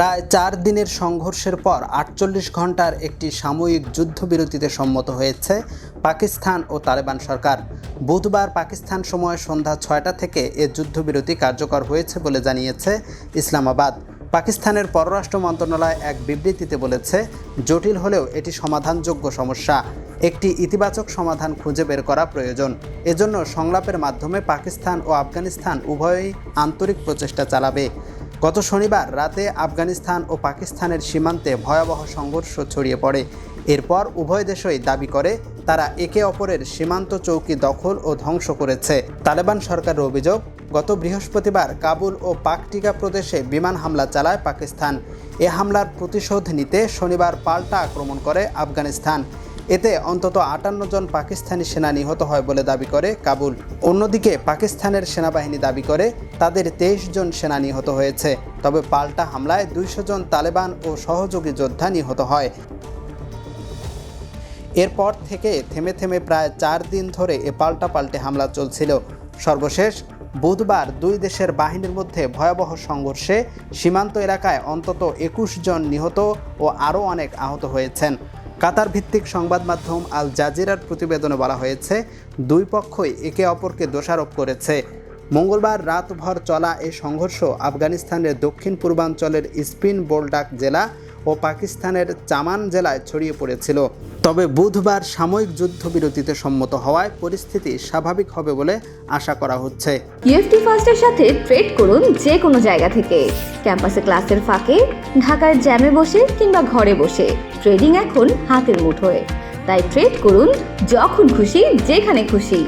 প্রায় চার দিনের সংঘর্ষের পর আটচল্লিশ ঘণ্টার একটি সাময়িক যুদ্ধবিরতিতে সম্মত হয়েছে পাকিস্তান ও তালেবান সরকার। বুধবার পাকিস্তান সময় সন্ধ্যা ছয়টা থেকে এ যুদ্ধবিরতি কার্যকর হয়েছে বলে জানিয়েছে ইসলামাবাদ। পাকিস্তানের পররাষ্ট্র মন্ত্রণালয় এক বিবৃতিতে বলেছে, জটিল হলেও এটি সমাধানযোগ্য সমস্যা। একটি ইতিবাচক সমাধান খুঁজে বের করা প্রয়োজন। এজন্য সংলাপের মাধ্যমে পাকিস্তান ও আফগানিস্তান উভয়ই আন্তরিক প্রচেষ্টা চালাবে। গত শনিবার রাতে আফগানিস্তান ও পাকিস্তানের সীমান্তে ভয়াবহ সংঘর্ষ ছড়িয়ে পড়ে। এরপর উভয় দেশই দাবি করে, তারা একে অপরের সীমান্ত চৌকি দখল ও ধ্বংস করেছে। তালেবান সরকারের অভিযোগ, গত বৃহস্পতিবার কাবুল ও পাকটিকা প্রদেশে বিমান হামলা চালায় পাকিস্তান। এ হামলার প্রতিশোধ নিতে শনিবার পাল্টা আক্রমণ করে আফগানিস্তান। এতে অন্তত আটান্ন জন পাকিস্তানি সেনা নিহত হয় বলে দাবি করে কাবুল। অন্যদিকে পাকিস্তানের সেনাবাহিনী দাবি করে তাদের তেইশ জন সেনা নিহত হয়েছে, তবে পাল্টা হামলায় দুইশো জন তালেবান ও সহযোগী যোদ্ধা নিহত হয়। এরপর থেকে থেমে থেমে প্রায় চার দিন ধরে এ পাল্টা পাল্টে হামলা চলছিল। সর্বশেষ, বুধবার দুই দেশের বাহিনীর মধ্যে ভয়াবহ সংঘর্ষে সীমান্ত এলাকায় অন্তত একুশ জন নিহত ও আরও অনেক আহত হয়েছেন। কাতার ভিত্তিক সংবাদ মাধ্যম আল জাজিরার প্রতিবেদনে বলা হয়েছে, দুই পক্ষই একে অপরকে দোষারোপ করেছে। মঙ্গলবার রাতভর চলা এই সংঘর্ষ আফগানিস্তানের দক্ষিণ পূর্বাঞ্চলের স্পিন বোলডাক জেলা ও পাকিস্তানের চামান জেলায় ছড়িয়ে পড়েছিল। তবে বুধবার সাময়িক যুদ্ধবিরতিতে সম্মত হওয়ায় পরিস্থিতি স্বাভাবিক হবে বলে আশা করা হচ্ছে। ইএফটি ফার্স্টের সাথে ট্রেড করুন যে কোনো জায়গা থেকে। ক্যাম্পাসে ক্লাসের ফাঁকে, ঢাকার জ্যামে বসে কিংবা ঘরে বসে। ট্রেডিং এখন হাতের মুঠোয়। তাই ট্রেড করুন যখন খুশি, যেখানে খুশি।